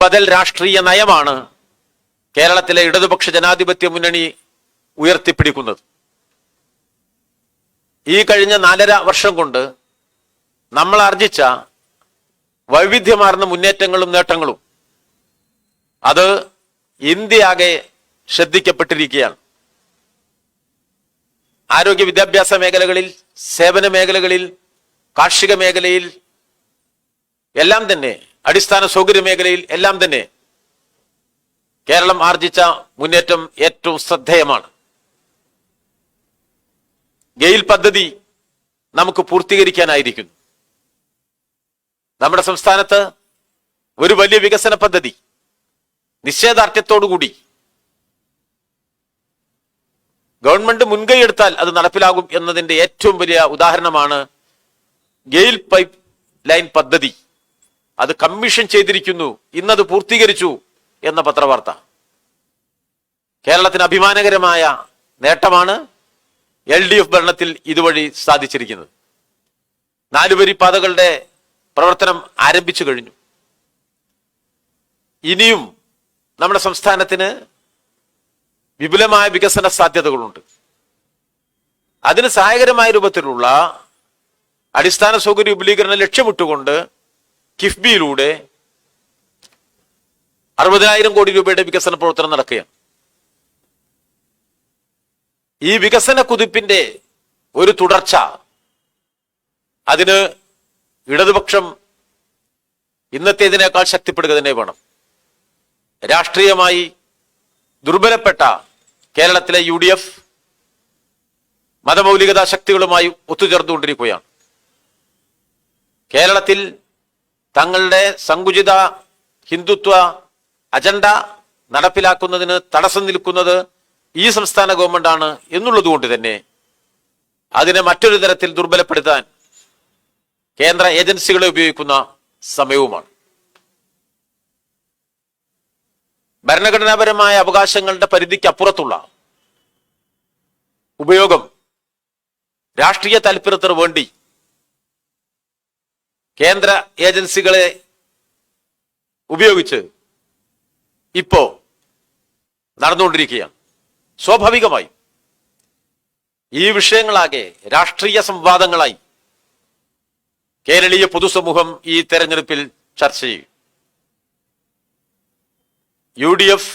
ബദൽ രാഷ്ട്രീയ നയമാണ് കേരളത്തിലെ ഇടതുപക്ഷ ജനാധിപത്യ മുന്നണി ഉയർത്തിപ്പിടിക്കുന്നത്. ഈ കഴിഞ്ഞ നാലര വർഷം കൊണ്ട് നമ്മൾ ആർജിച്ച വൈവിധ്യമാർന്ന മുന്നേറ്റങ്ങളും നേട്ടങ്ങളും അത് ഇന്ത്യയാകെ ശ്രദ്ധിക്കപ്പെട്ടിരിക്കുകയാണ്. ആരോഗ്യ വിദ്യാഭ്യാസ മേഖലകളിൽ സേവന മേഖലകളിൽ കാർഷിക മേഖലയിൽ എല്ലാം തന്നെ അടിസ്ഥാന സൗകര്യ മേഖലയിൽ എല്ലാം തന്നെ കേരളം ആർജിച്ച മുന്നേറ്റം ഏറ്റവും ശ്രദ്ധേയമാണ്. ഗെയിൽ പദ്ധതി നമുക്ക് പൂർത്തീകരിക്കാനായിരിക്കുന്നു. നമ്മുടെ സംസ്ഥാനത്ത് ഒരു വലിയ വികസന പദ്ധതി നിശ്ചയദാർഢ്യത്തോടുകൂടി ഗവൺമെന്റ് മുൻകൈ എടുത്താൽ അത് നടപ്പിലാകും എന്നതിന്റെ ഏറ്റവും വലിയ ഉദാഹരണമാണ് ഗെയിൽ പൈപ്പ് ലൈൻ പദ്ധതി. അത് കമ്മീഷൻ ചെയ്തിരിക്കുന്നു ഇന്നത് പൂർത്തീകരിച്ചു എന്ന പത്രവാർത്ത. കേരളത്തിന് അഭിമാനകരമായ നേട്ടമാണ് എൽ ഡി എഫ് ഭരണത്തിൽ ഇതുവഴി സാധിച്ചിരിക്കുന്നത്. നാലുവരി പാതകളുടെ പ്രവർത്തനം ആരംഭിച്ചു കഴിഞ്ഞു. ഇനിയും നമ്മുടെ സംസ്ഥാനത്തിന് വിപുലമായ വികസന സാധ്യതകളുണ്ട്. അതിന് സഹായകരമായ രൂപത്തിലുള്ള അടിസ്ഥാന സൗകര്യ വിപുലീകരണം ലക്ഷ്യമിട്ടുകൊണ്ട് കിഫ്ബിയിലൂടെ അറുപതിനായിരം കോടി രൂപയുടെ വികസന പ്രവർത്തനം നടക്കുകയാണ്. ഈ വികസന കുതിപ്പിന്റെ ഒരു തുടർച്ച അതിന് ഇടതുപക്ഷം ഇന്നത്തേതിനേക്കാൾ ശക്തിപ്പെടുക തന്നെ വേണം. രാഷ്ട്രീയമായി ദുർബലപ്പെട്ട കേരളത്തിലെ യു ഡി എഫ് മതമൗലികതാ ശക്തികളുമായി ഒത്തുചേർന്നുകൊണ്ടിരിക്കുകയാണ്. കേരളത്തിൽ തങ്ങളുടെ സങ്കുചിത ഹിന്ദുത്വ അജണ്ട നടപ്പിലാക്കുന്നതിന് തടസ്സം നിൽക്കുന്നത് ഈ സംസ്ഥാന ഗവൺമെന്റാണ് എന്നുള്ളതുകൊണ്ട് തന്നെ അതിനെ മറ്റൊരു തരത്തിൽ ദുർബലപ്പെടുത്താൻ കേന്ദ്ര ഏജൻസികളെ ഉപയോഗിക്കുന്ന സമയവുമാണ്. ഭരണഘടനാപരമായ അവകാശങ്ങളുടെ പരിധിക്ക് അപ്പുറത്തുള്ള ഉപയോഗം രാഷ്ട്രീയ താല്പര്യത്തിന് വേണ്ടി കേന്ദ്ര ഏജൻസികളെ ഉപയോഗിച്ച് ഇപ്പോ നടന്നുകൊണ്ടിരിക്കുകയാണ്. സ്വാഭാവികമായി ഈ വിഷയങ്ങളാകെ രാഷ്ട്രീയ സംവാദങ്ങളായി കേരളീയ പൊതുസമൂഹം ഈ തെരഞ്ഞെടുപ്പിൽ ചർച്ച ചെയ്യും. യു ഡി എഫ്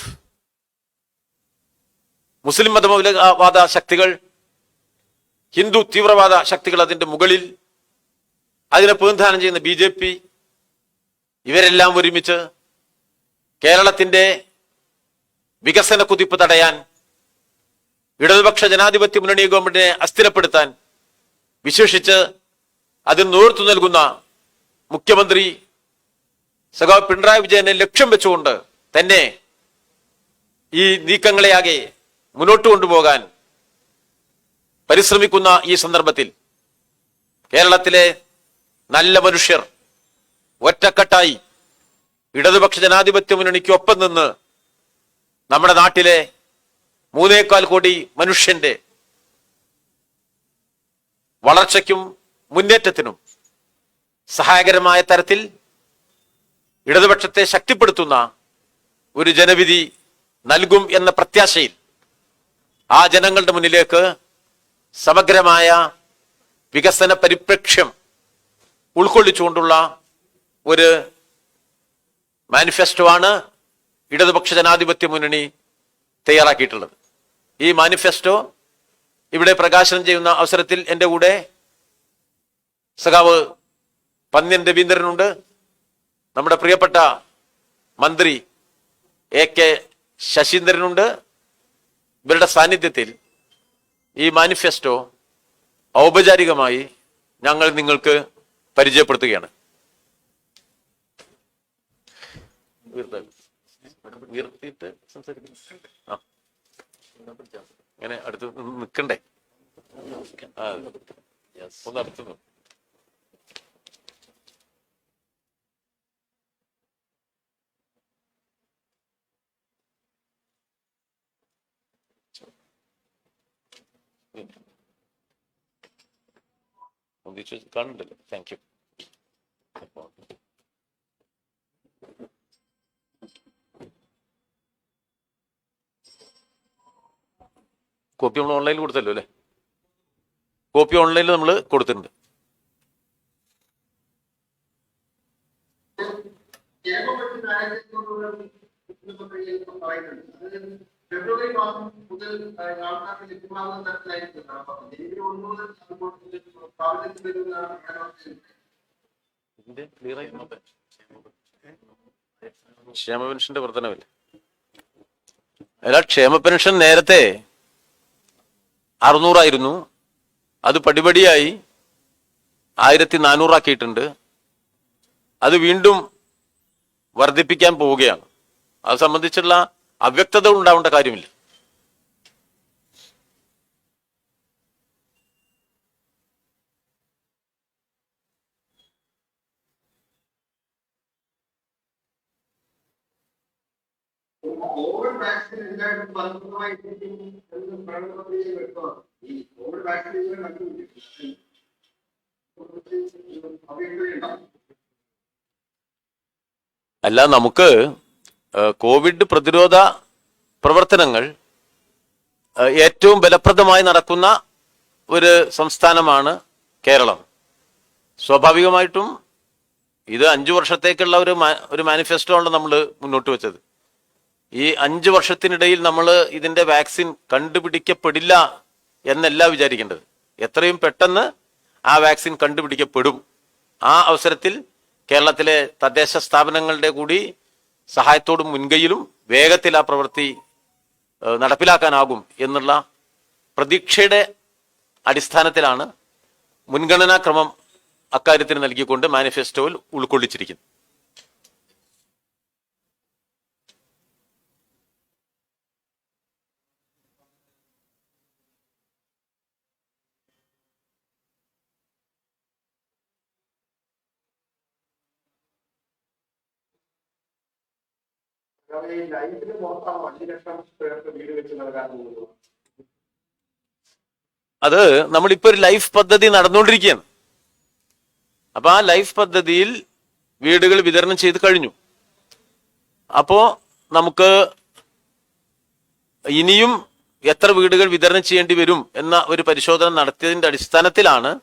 മുസ്ലിം മതമൗലവാദ ശക്തികൾ ഹിന്ദു തീവ്രവാദ ശക്തികൾ അതിന്റെ മുകളിൽ അതിനെ പ്രതിനിധാനം ചെയ്യുന്ന ബി ജെ പി ഇവരെല്ലാം ഒരുമിച്ച് കേരളത്തിന്റെ വികസന കുതിപ്പ് തടയാൻ ഇടതുപക്ഷ ജനാധിപത്യ മുന്നണി ഗവൺമെന്റിനെ അസ്ഥിരപ്പെടുത്താൻ വിശേഷിച്ച് അതിന് നേതൃത്വം നൽകുന്ന മുഖ്യമന്ത്രി സഖാവ് പിണറായി വിജയനെ ലക്ഷ്യം വെച്ചുകൊണ്ട് തന്നെ ഈ നീക്കങ്ങളെയാകെ മുന്നോട്ട് കൊണ്ടുപോകാൻ പരിശ്രമിക്കുന്ന ഈ സന്ദർഭത്തിൽ കേരളത്തിലെ നല്ല മനുഷ്യർ. ഒറ്റക്കെട്ടായി. ഇടതുപക്ഷ ജനാധിപത്യ മുന്നണിക്ക് ഒപ്പം നിന്ന് നമ്മുടെ നാട്ടിലെ മൂന്നേക്കാൽ കോടി മനുഷ്യന്റെ വളർച്ചയ്ക്കും മുന്നേറ്റത്തിനും സഹായകരമായ തരത്തിൽ ഇടതുപക്ഷത്തെ ശക്തിപ്പെടുത്തുന്ന ഒരു ജനവിധി നൽകും എന്ന പ്രത്യാശയിൽ ആ ജനങ്ങളുടെ മുന്നിലേക്ക് സമഗ്രമായ വികസന പരിപ്രേക്ഷ്യം ഉൾക്കൊള്ളിച്ചുകൊണ്ടുള്ള ഒരു മാനിഫെസ്റ്റോ ആണ് ഇടതുപക്ഷ ജനാധിപത്യ മുന്നണി തയ്യാറാക്കിയിട്ടുള്ളത്. ഈ മാനിഫെസ്റ്റോ ഇവിടെ പ്രകാശനം ചെയ്യുന്ന അവസരത്തിൽ എന്റെ കൂടെ സഖാവ് പന്ന്യൻ രവീന്ദ്രനുണ്ട്. നമ്മുടെ പ്രിയപ്പെട്ട മന്ത്രി എ കെ ശശീന്ദ്രനുണ്ട്. ഇവരുടെ സാന്നിധ്യത്തിൽ ഈ മാനിഫെസ്റ്റോ ഔപചാരികമായി ഞങ്ങൾ നിങ്ങൾക്ക് പരിചയപ്പെടുത്തുകയാണ്. ആ. അടുത്ത് നിൽക്കണ്ടേ? ഒന്ന് അടുത്ത് പിടിച്ച് കാണുന്നുണ്ടല്ലോ. താങ്ക് യു കോപ്പി നമ്മൾ ഓൺലൈനിൽ കൊടുത്തല്ലോ അല്ലേ? കോപ്പി ഓൺലൈനിൽ നമ്മൾ കൊടുത്തിട്ടുണ്ട്. ഏകോപനത്തിന് ആയിരത്തി തൊണ്ണൂറ് പറയുന്നുണ്ട്. അത് മാസം മുതൽ ആൾക്കാർക്ക് ലഭ്യമാകുന്ന തരത്തിലായിരിക്കും നടപ്പാക്കുന്നത് ജനുവരി ഒന്ന് മുതൽ പ്രാബല്യത്തിൽ വരുമെന്നാണ് ക്ഷേമ പെൻഷന്റെ വർധനവില്ല അല്ല ക്ഷേമ പെൻഷൻ നേരത്തെ അറുന്നൂറായിരുന്നു. അത് പടിപടിയായി ആയിരത്തി നാനൂറാക്കിയിട്ടുണ്ട് അത് വീണ്ടും വർദ്ധിപ്പിക്കാൻ പോവുകയാണ്. അത് സംബന്ധിച്ചുള്ള അവ്യക്തത ഉണ്ടാവേണ്ട കാര്യമില്ല. കോവിഡ് വാക്സിൻ ഫലപ്രദമായി എത്തിക്കും എന്ന് പ്രധാനമന്ത്രി വ്യക്തമാണ്. ഈ കോവിഡ് വാക്സിനേഷൻ അല്ല നമുക്ക് കോവിഡ് പ്രതിരോധ പ്രവർത്തനങ്ങൾ ഏറ്റവും ബലപ്രദമായി നടക്കുന്ന ഒരു സംസ്ഥാനമാണ് കേരളം. സ്വാഭാവികമായിട്ടും ഇത് അഞ്ചു വർഷത്തേക്കുള്ള ഒരു ഒരു മാനിഫെസ്റ്റോ ആണ് നമ്മൾ മുന്നോട്ട് വെച്ചത്. ഈ അഞ്ചു വർഷത്തിനിടയിൽ നമ്മൾ ഇതിന്റെ വാക്സിൻ കണ്ടുപിടിക്കപ്പെടില്ല എന്നല്ല വിചാരിക്കേണ്ടത്. എത്രയും പെട്ടെന്ന് ആ വാക്സിൻ കണ്ടുപിടിക്കപ്പെടും. ആ അവസരത്തിൽ കേരളത്തിലെ തദ്ദേശ സ്ഥാപനങ്ങളുടെ കൂടി സഹായത്തോടും മുൻകൈയിലും വേഗത്തിൽ ആ പ്രവൃത്തി നടപ്പിലാക്കാനാകും എന്നുള്ള പ്രതീക്ഷയുടെ അടിസ്ഥാനത്തിലാണ് മുൻഗണനാക്രമം അക്കാര്യത്തിന് നൽകിക്കൊണ്ട് മാനിഫെസ്റ്റോയിൽ ഉൾക്കൊള്ളിച്ചിരിക്കുന്നത്. ഈ ലൈഫിന് പുറത്താണോ? അഞ്ച് ലക്ഷം പേർക്ക് വീട് വെച്ച് നൽകാൻ പോകുന്നത്? അത് നമ്മളിപ്പോ ഒരു ലൈഫ് പദ്ധതി നടന്നുകൊണ്ടിരിക്കുകയാണ്. അപ്പൊ ആ ലൈഫ് പദ്ധതിയിൽ വീടുകൾ വിതരണം ചെയ്ത് കഴിഞ്ഞു. അപ്പോ നമുക്ക് ഇനിയും എത്ര വീടുകൾ വിതരണം ചെയ്യേണ്ടി വരും എന്ന ഒരു പരിശോധന നടത്തിയതിന്റെ അടിസ്ഥാനത്തിലാണ്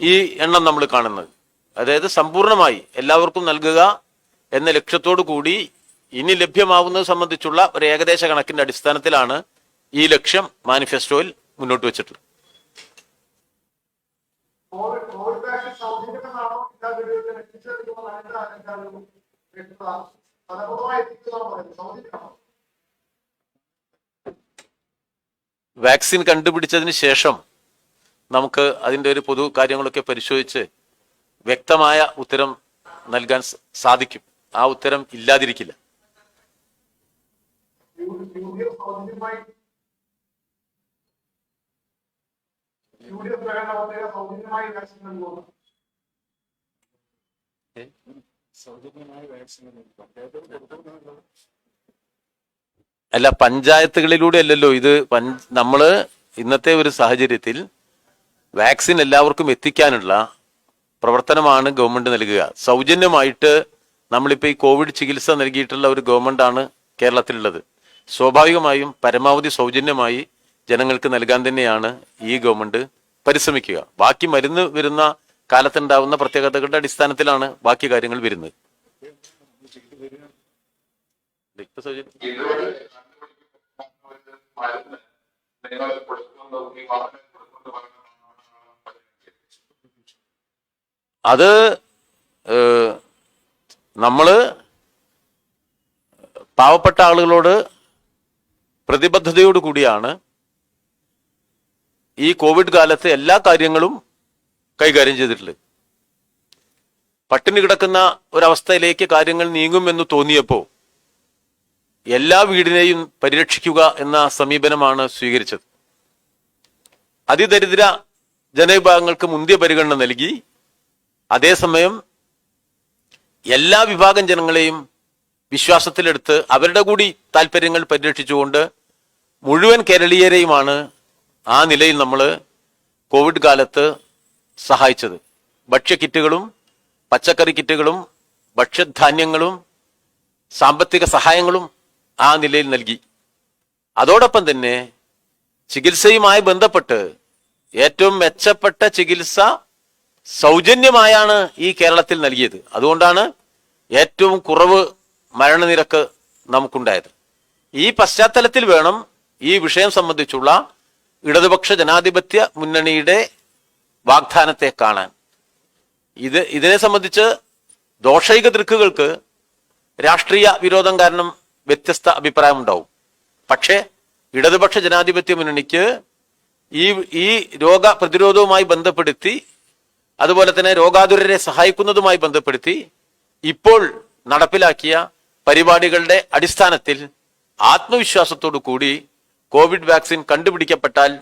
ഈ എണ്ണം നമ്മൾ കാണുന്നത്. അതായത് സമ്പൂർണമായി എല്ലാവർക്കും നൽകുക എന്ന ലക്ഷ്യത്തോടു കൂടി ഇനി ലഭ്യമാവുന്നത് സംബന്ധിച്ചുള്ള ഒരു ഏകദേശ കണക്കിന്റെ അടിസ്ഥാനത്തിലാണ് ഈ ലക്ഷ്യം മാനിഫെസ്റ്റോയിൽ മുന്നോട്ട് വെച്ചിട്ടുള്ളത്. വാക്സിൻ കണ്ടുപിടിച്ചതിന് ശേഷം നമുക്ക് അതിന്റെ ഒരു പൊതു കാര്യങ്ങളൊക്കെ പരിശോധിച്ച് വ്യക്തമായ ഉത്തരം നൽകാൻ സാധിക്കും. ആ ഉത്തരം ഇല്ലാതിരിക്കില്ല. സൗജന്യമായി സൗജന്യമായി വാക്സിൻ അല്ല പഞ്ചായത്തുകളിലൂടെ അല്ലല്ലോ ഇത് നമ്മൾ ഇന്നത്തെ ഒരു സാഹചര്യത്തിൽ വാക്സിൻ എല്ലാവർക്കും എത്തിക്കാനുള്ള പ്രവർത്തനമാണ് ഗവൺമെന്റ് നൽകുക. സൗജന്യമായിട്ട് നമ്മളിപ്പോൾ ഈ കോവിഡ് ചികിത്സ നൽകിയിട്ടുള്ള ഒരു ഗവൺമെന്റ് ഗവൺമെന്റാണ് കേരളത്തിലുള്ളത്. സ്വാഭാവികമായും പരമാവധി സൗജന്യമായി ജനങ്ങൾക്ക് നൽകാൻ തന്നെയാണ് ഈ ഗവൺമെന്റ് പരിശ്രമിക്കുക. ബാക്കി മരുന്ന് വരുന്ന കാലത്തുണ്ടാവുന്ന പ്രത്യേകതകളുടെ അടിസ്ഥാനത്തിലാണ് ബാക്കി കാര്യങ്ങൾ വരുന്നത്. അത് നമ്മൾ പാവപ്പെട്ട ആളുകളോട് പ്രതിബദ്ധതയോട് കൂടിയാണ് ഈ കോവിഡ് കാലത്തെ എല്ലാ കാര്യങ്ങളും കൈകാര്യം ചെയ്തിട്ടുള്ളത്. പട്ടിണി കിടക്കുന്ന ഒരവസ്ഥയിലേക്ക് കാര്യങ്ങൾ നീങ്ങുമെന്ന് തോന്നിയപ്പോൾ എല്ലാ വീടിനെയും പരിരക്ഷിക്കുക എന്ന സമീപനമാണ് സ്വീകരിച്ചത്. അതിദരിദ്ര ജനവിഭാഗങ്ങൾക്ക് മുന്തിയ പരിഗണന നൽകി അതേസമയം എല്ലാ വിഭാഗം ജനങ്ങളെയും വിശ്വാസത്തിലെടുത്ത് അവരുടെ കൂടി താല്പര്യങ്ങൾ പരിരക്ഷിച്ചുകൊണ്ട് മുഴുവൻ കേരളീയരെയുമാണ് ആ നിലയിൽ നമ്മൾ കോവിഡ് കാലത്ത് സഹായിച്ചത്. ഭക്ഷ്യ കിറ്റുകളും പച്ചക്കറി കിറ്റുകളും ഭക്ഷ്യധാന്യങ്ങളും സാമ്പത്തിക സഹായങ്ങളും ആ നിലയിൽ നൽകി. അതോടൊപ്പം തന്നെ ചികിത്സയുമായി ബന്ധപ്പെട്ട് ഏറ്റവും മെച്ചപ്പെട്ട ചികിത്സ സൗജന്യമായാണ് ഈ കേരളത്തിൽ നൽകിയത്. അതുകൊണ്ടാണ് ഏറ്റവും കുറവ് മരണനിരക്ക് നമുക്കുണ്ടായത്. ഈ പശ്ചാത്തലത്തിൽ വേണം ഈ വിഷയം സംബന്ധിച്ചുള്ള ഇടതുപക്ഷ ജനാധിപത്യ മുന്നണിയുടെ വാഗ്ദാനത്തെ കാണാൻ. ഇത് ഇതിനെ സംബന്ധിച്ച് ദോഷൈക ദൃക്കുകൾക്ക് രാഷ്ട്രീയ വിരോധം കാരണം വ്യത്യസ്ത അഭിപ്രായമുണ്ടാവും. പക്ഷേ ഇടതുപക്ഷ ജനാധിപത്യ മുന്നണിക്ക് ഈ ഈ രോഗ പ്രതിരോധവുമായി ബന്ധപ്പെടുത്തി അതുപോലെ തന്നെ രോഗാതുരരെ സഹായിക്കുന്നതുമായി ബന്ധപ്പെടുത്തി ഇപ്പോൾ നടപ്പിലാക്കിയ പരിപാടികളുടെ അടിസ്ഥാനത്തിൽ ആത്മവിശ്വാസത്തോടു കൂടി കോവിഡ് വാക്സിൻ കണ്ടുപിടിക്കപ്പെട്ടാൽ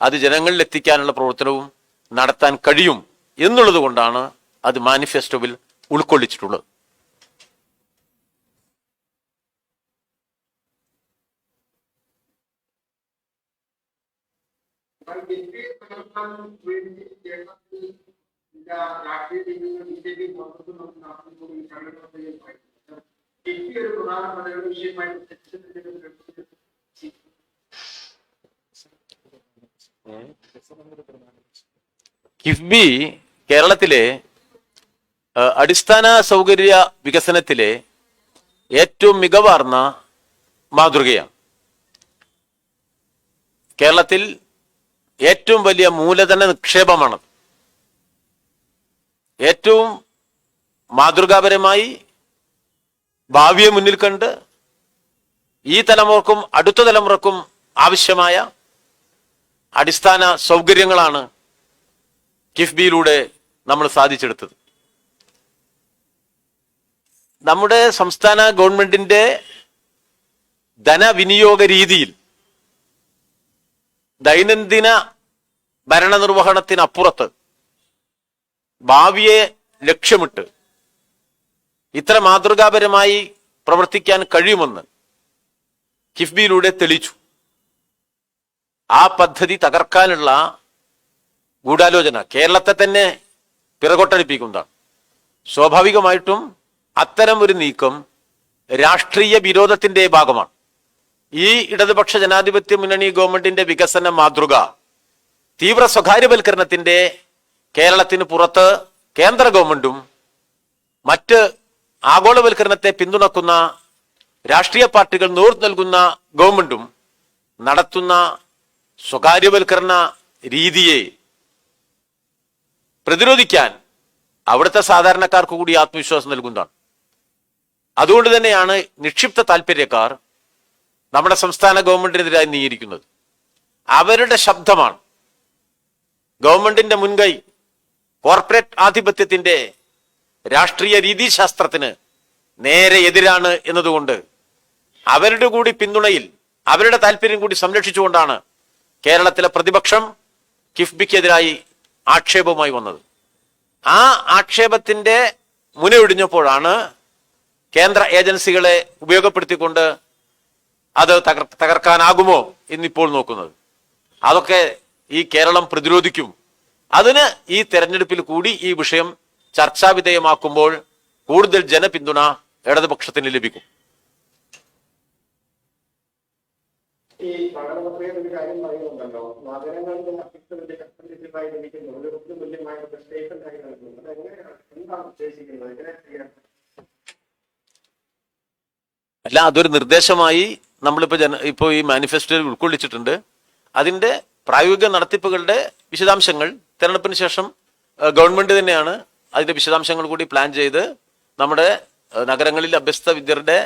അത് ജനങ്ങളിൽ എത്തിക്കാനുള്ള പ്രവർത്തനവും നടത്താൻ കഴിയും എന്നുള്ളത് കൊണ്ടാണ് അത് മാനിഫെസ്റ്റോവിൽ ഉൾക്കൊള്ളിച്ചിട്ടുള്ളത്. രാഷ്ട്രീയ ബി ജെ പി ഒരു കിഫ്ബി കേരളത്തിലെ അടിസ്ഥാന സൗകര്യ വികസനത്തിലെ ഏറ്റവും മികവാർന്ന മാതൃകയാണ്. കേരളത്തിൽ ഏറ്റവും വലിയ മൂലധന നിക്ഷേപമാണ് ഏറ്റവും മാതൃകാപരമായി ഭാവിയെ മുന്നിൽ കണ്ട് ഈ തലമുറക്കും അടുത്ത തലമുറക്കും ആവശ്യമായ അടിസ്ഥാന സൗകര്യങ്ങളാണ് കിഫ്ബിയിലൂടെ നമ്മൾ സാധിച്ചെടുത്തത്. നമ്മുടെ സംസ്ഥാന ഗവൺമെന്റിന്റെ ധനവിനിയോഗ രീതിയിൽ ദൈനംദിന ഭരണനിർവഹണത്തിനപ്പുറത്ത് ഭാവിയെ ലക്ഷ്യമിട്ട് ഇത്ര മാതൃകാപരമായി പ്രവർത്തിക്കാൻ കഴിയുമെന്ന് കിഫ്ബിയിലൂടെ തെളിച്ചു ആ പദ്ധതി തകർക്കാനുള്ള ഗൂഢാലോചന കേരളത്തെ തന്നെ പിറകൊട്ടടിപ്പിക്കുന്നതാണ്. സ്വാഭാവികമായിട്ടും അത്തരം ഒരു നീക്കം രാഷ്ട്രീയ വിരോധത്തിന്റെ ഭാഗമാണ്. ഈ ഇടതുപക്ഷ ജനാധിപത്യ മുന്നണി ഗവൺമെന്റിന്റെ വികസന മാതൃക തീവ്ര സ്വകാര്യവൽക്കരണത്തിന്റെ കേരളത്തിന് പുറത്ത് കേന്ദ്ര ഗവൺമെന്റും മറ്റ് ആഗോളവൽക്കരണത്തെ പിന്തുണക്കുന്ന രാഷ്ട്രീയ പാർട്ടികൾ നേതൃത്വം നൽകുന്ന ഗവൺമെന്റും നടത്തുന്ന സ്വകാര്യവൽക്കരണ രീതിയെ പ്രതിരോധിക്കാൻ അവിടുത്തെ സാധാരണക്കാർക്ക് കൂടി ആത്മവിശ്വാസം നൽകുന്നതാണ്. അതുകൊണ്ട് തന്നെയാണ് നിക്ഷിപ്ത താല്പര്യക്കാർ നമ്മുടെ സംസ്ഥാന ഗവൺമെന്റിനെതിരായി നീങ്ങിയിരിക്കുന്നത് അവരുടെ ശബ്ദമാണ് ഗവൺമെന്റിന്റെ മുൻകൈ കോർപ്പറേറ്റ് ആധിപത്യത്തിന്റെ രാഷ്ട്രീയ രീതിശാസ്ത്രത്തിന് നേരെ എതിരാണ് എന്നതുകൊണ്ട് അവരുടെ കൂടി പിന്തുണയിൽ അവരുടെ താല്പര്യം കൂടി സംരക്ഷിച്ചുകൊണ്ടാണ് കേരളത്തിലെ പ്രതിപക്ഷം കിഫ്ബിക്കെതിരായി ആക്ഷേപവുമായി വന്നത്. ആ ആക്ഷേപത്തിന്റെ മുനയൊടിഞ്ഞപ്പോഴാണ് കേന്ദ്ര ഏജൻസികളെ ഉപയോഗപ്പെടുത്തിക്കൊണ്ട് അത് തകർ തകർക്കാനാകുമോ എന്നിപ്പോൾ നോക്കുന്നത്. അതൊക്കെ ഈ കേരളം പ്രതിരോധിക്കും. അതിന് ഈ തെരഞ്ഞെടുപ്പിൽ കൂടി ഈ വിഷയം ചർച്ചാ വിധേയമാക്കുമ്പോൾ കൂടുതൽ ജനപിന്തുണ ഇടതുപക്ഷത്തിന് ലഭിക്കും. ഈ ഒരു കാര്യം പറയുന്നുണ്ടല്ലോ. നഗരങ്ങളിലെ അത്യുത്തരത്തിന്റെ കഷ്ടമായി ലഭിക്കുന്നു. ഒരു തുല്യമായ ഒരു സ്റ്റേറ്റ്മെന്റ് ആയി നൽകുന്നു അത് എങ്ങനെയാണ്? എന്താണ് ഉദ്ദേശിക്കുന്നത്? എങ്ങനെ ചെയ്യാൻ അല്ല അതൊരു നിർദ്ദേശമായി നമ്മളിപ്പോ ജന ഇപ്പോ ഈ മാനിഫെസ്റ്റോയിൽ ഉൾക്കൊള്ളിച്ചിട്ടുണ്ട്. അതിന്റെ പ്രായോഗിക നടത്തിപ്പുകളുടെ വിശദാംശങ്ങൾ തെരഞ്ഞെടുപ്പിന് ശേഷം ഗവൺമെന്റ് തന്നെയാണ് അതിന്റെ വിശദാംശങ്ങൾ കൂടി പ്ലാൻ ചെയ്ത് നമ്മുടെ നഗരങ്ങളിൽ അഭ്യസ്ത വിദ്യരുടെ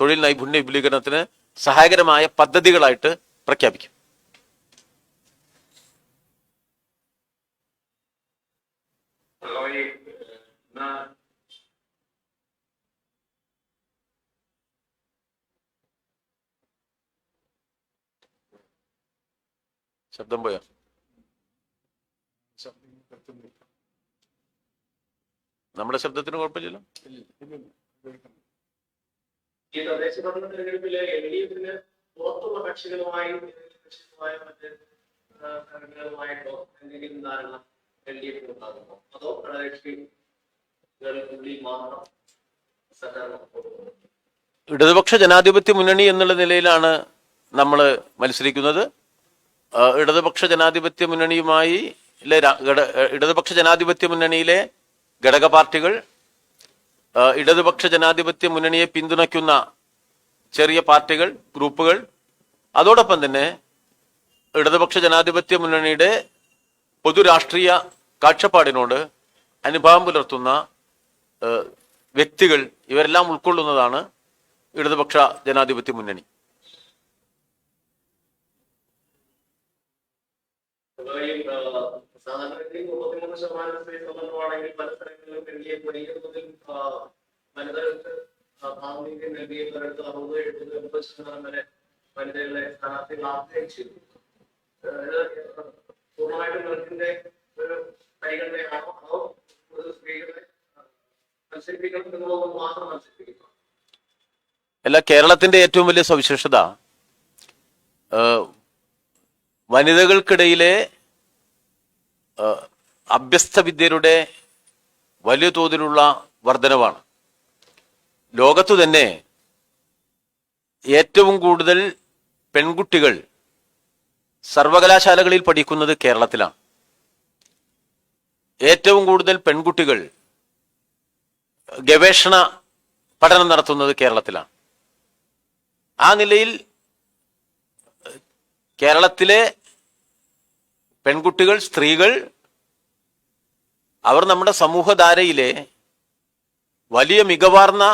തൊഴിൽ നൈപുണ്യ വിപുലീകരണത്തിന് സഹായകരമായ പദ്ധതികളായിട്ട് പ്രഖ്യാപിക്കും. ശബ്ദം പോയോ? ശബ്ദം നമ്മുടെ ശബ്ദത്തിന് കുഴപ്പമില്ലല്ലോ. ഈ തദ്ദേശ ഭരണ തെരഞ്ഞെടുപ്പിലെ എൽ ഡി എഫിന് പുറത്തുള്ള കക്ഷികളുമായി കക്ഷികളുമായ മറ്റ് ആ, സംഘടനകളുമായിട്ടോ എന്തെങ്കിലും ധാരണ എൽ ഡി എഫിന് ഉണ്ടാകുമോ? അതോ ഘടകകക്ഷികളുള്ളിൽ മാത്രം സഹകരണം ഇടതുപക്ഷ ജനാധിപത്യ മുന്നണി എന്നുള്ള നിലയിലാണ് നമ്മൾ മത്സരിക്കുന്നത്. ഇടതുപക്ഷ ജനാധിപത്യ മുന്നണിയുമായി ഇടതുപക്ഷ ജനാധിപത്യ മുന്നണിയിലെ ഘടക പാർട്ടികൾ ഇടതുപക്ഷ ജനാധിപത്യ മുന്നണിയെ പിന്തുണയ്ക്കുന്ന ചെറിയ പാർട്ടികൾ ഗ്രൂപ്പുകൾ അതോടൊപ്പം തന്നെ ഇടതുപക്ഷ ജനാധിപത്യ മുന്നണിയുടെ പൊതുരാഷ്ട്രീയ കാഴ്ചപ്പാടിനോട് അനുഭാവം പുലർത്തുന്ന വ്യക്തികൾ ഇവരെല്ലാം ഉൾക്കൊള്ളുന്നതാണ് ഇടതുപക്ഷ ജനാധിപത്യ മുന്നണി. സാധാരണഗതിയിൽ മുപ്പത്തിമൂന്ന് ശതമാനം സ്ത്രീ സംവരണമാണെങ്കിൽ പല സ്ഥലങ്ങളിലും വലിയ വലിയ തോതിൽ വനിതകൾക്ക് പ്രാതിനിധ്യം നൽകിയവരടുത്ത് അറുപത് എഴുപത് എൺപത് ശതമാനം വരെ വനിതകളെ ചെയ്തു. പൂർണമായിട്ടും ഒരു പരിഗണനയാണോ? അതോ ഒരു സ്ത്രീകളെ മാത്രം അല്ല കേരളത്തിന്റെ ഏറ്റവും വലിയ സവിശേഷത വനിതകൾക്കിടയിലെ അഭ്യസ്ത വിദ്യയുടെ വലിയ തോതിലുള്ള വർധനവാണ്. ലോകത്തു തന്നെ ഏറ്റവും കൂടുതൽ പെൺകുട്ടികൾ സർവകലാശാലകളിൽ പഠിക്കുന്നത് കേരളത്തിലാണ്. ഏറ്റവും കൂടുതൽ പെൺകുട്ടികൾ ഗവേഷണ പഠനം നടത്തുന്നത് കേരളത്തിലാണ്. ആ നിലയിൽ കേരളത്തിലെ പെൺകുട്ടികൾ സ്ത്രീകൾ അവർ നമ്മുടെ സമൂഹധാരയിലെ വലിയ മികവാർന്ന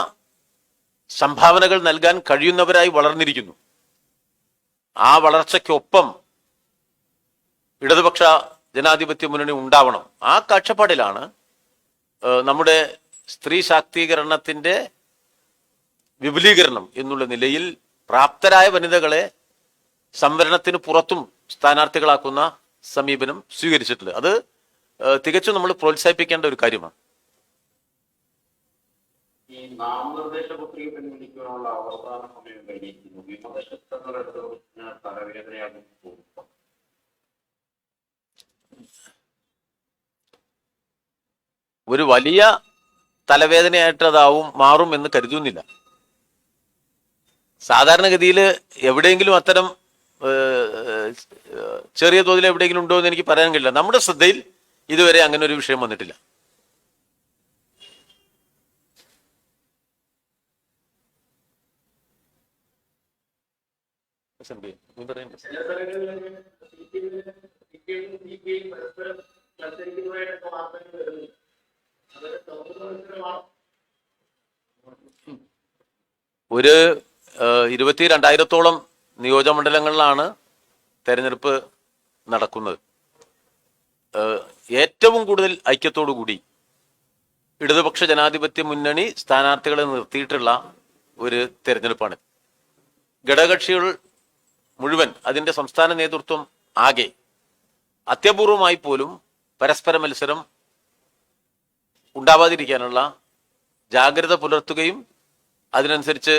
സംഭാവനകൾ നൽകാൻ കഴിയുന്നവരായി വളർന്നിരിക്കുന്നു. ആ വളർച്ചയ്ക്കൊപ്പം ഇടതുപക്ഷ ജനാധിപത്യ മുന്നണി ഉണ്ടാവണം. ആ കാഴ്ചപ്പാടിലാണ് നമ്മുടെ സ്ത്രീ ശാക്തീകരണത്തിന്റെ വിപുലീകരണം എന്നുള്ള നിലയിൽ പ്രാപ്തരായ വനിതകളെ സംവരണത്തിന് പുറത്തും സ്ഥാനാർത്ഥികളാക്കുന്ന സമീപനം സ്വീകരിച്ചിട്ടുണ്ട്. അത് തികച്ചും നമ്മൾ പ്രോത്സാഹിപ്പിക്കേണ്ട ഒരു കാര്യമാണ്. ഈ നാമനിർദ്ദേശ പത്രിക പിൻവലിക്കാനുള്ള അവസാന സമയം കഴിഞ്ഞിരിക്കുന്നു. വിമതശക്തങ്ങളെടുത്ത് തലവേദനയാകും തോന്നുന്നു. ഒരു വലിയ തലവേദനയായിട്ട് അതാവും മാറും എന്ന് കരുതുന്നില്ല. സാധാരണഗതിയിൽ എവിടെയെങ്കിലും അത്തരം ചെറിയ തോതിൽ എവിടെയെങ്കിലും ഉണ്ടോ എന്ന് എനിക്ക് പറയാൻ കഴിയില്ല. നമ്മുടെ ശ്രദ്ധയിൽ ഇതുവരെ അങ്ങനെ ഒരു വിഷയം വന്നിട്ടില്ല. ഒരു ഇരുപത്തി രണ്ടായിരത്തോളം നിയോജകമണ്ഡലങ്ങളിലാണ് തെരഞ്ഞെടുപ്പ് നടക്കുന്നത്. ഏറ്റവും കൂടുതൽ ഐക്യത്തോടു കൂടി ഇടതുപക്ഷ ജനാധിപത്യ മുന്നണി സ്ഥാനാർത്ഥികളെ നിർത്തിയിട്ടുള്ള ഒരു തെരഞ്ഞെടുപ്പാണ്. ഘടകകക്ഷികൾ മുഴുവൻ അതിന്റെ സംസ്ഥാന നേതൃത്വം ആകെ അത്യപൂർവമായി പോലും പരസ്പര മത്സരം ഉണ്ടാവാതിരിക്കാനുള്ള ജാഗ്രത പുലർത്തുകയും അതിനനുസരിച്ച്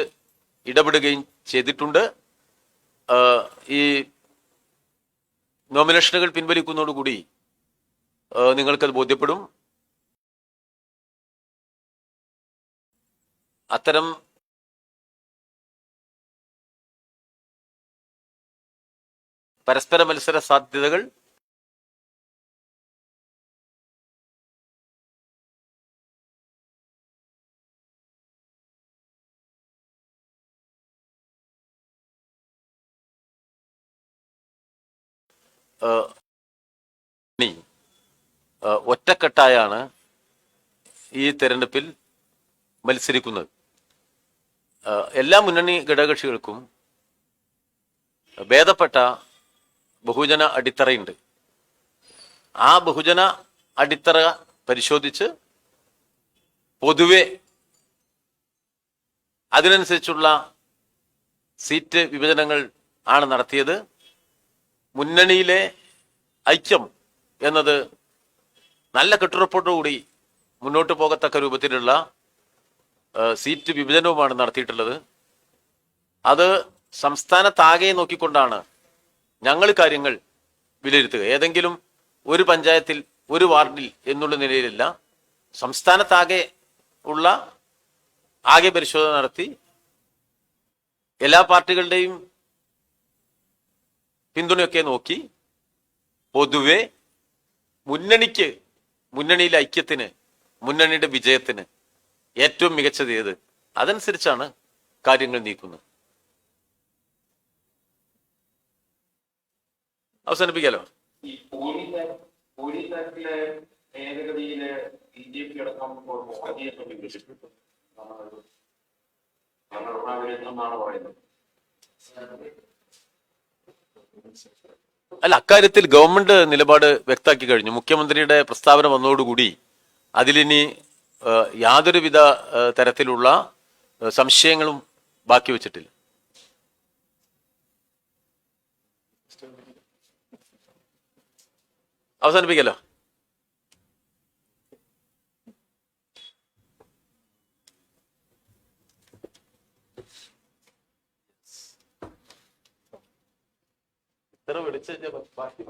ഇടപെടുകയും ചെയ്തിട്ടുണ്ട്. ഈ നോമിനേഷനുകൾ പിൻവലിക്കുന്നതോടുകൂടി നിങ്ങൾക്കത് ബോധ്യപ്പെടും. അത്തരം പരസ്പര മത്സര സാധ്യതകൾ ഒറ്റക്കെട്ടായാണ് ഈ തെരഞ്ഞെടുപ്പിൽ മത്സരിക്കുന്നത്. എല്ലാ മുന്നണി ഘടകകക്ഷികൾക്കും ഭേദപ്പെട്ട ബഹുജന അടിത്തറയുണ്ട്. ആ ബഹുജന അടിത്തറ പരിശോധിച്ച് പൊതുവെ അതിനനുസരിച്ചുള്ള സീറ്റ് വിഭജനങ്ങൾ ആണ് നടത്തിയത്. മുന്നണിയിലെ ഐക്യം എന്നത് നല്ല കെട്ടുറപ്പോടുകൂടി മുന്നോട്ട് പോകത്തക്ക രൂപത്തിലുള്ള സീറ്റ് വിഭജനവുമാണ് നടത്തിയിട്ടുള്ളത്. അത് സംസ്ഥാനത്താകെ നോക്കിക്കൊണ്ടാണ് ഞങ്ങൾ കാര്യങ്ങൾ വിലയിരുത്തുക. ഏതെങ്കിലും ഒരു പഞ്ചായത്തിൽ ഒരു വാർഡിൽ എന്നുള്ള നിലയിലല്ല സംസ്ഥാനത്താകെ ഉള്ള ആകെ പരിശോധന നടത്തി എല്ലാ പാർട്ടികളുടെയും പിന്തുണയൊക്കെ നോക്കി പൊതുവെ മുന്നണിക്ക് മുന്നണിയിലെ ഐക്യത്തിന് മുന്നണിയുടെ വിജയത്തിന് ഏറ്റവും മികച്ചത് ഏത്? അതനുസരിച്ചാണ് കാര്യങ്ങൾ നീക്കുന്നത്. അവസാനിപ്പിക്കാലോ? ഭരണഘടനാവിരുദ്ധമെന്നാണ് പറയുന്നത്. അല്ല അക്കാര്യത്തിൽ ഗവൺമെന്റ് നിലപാട് വ്യക്തമാക്കി കഴിഞ്ഞു. മുഖ്യമന്ത്രിയുടെ പ്രസ്താവന വന്നതോടുകൂടി അതിലിനി യാതൊരുവിധ തരത്തിലുള്ള സംശയങ്ങളും ബാക്കി വെച്ചിട്ടില്ല. അവസാനിപ്പിക്കല്ലോ ഇത്ര വിളിച്ച ബാക്കി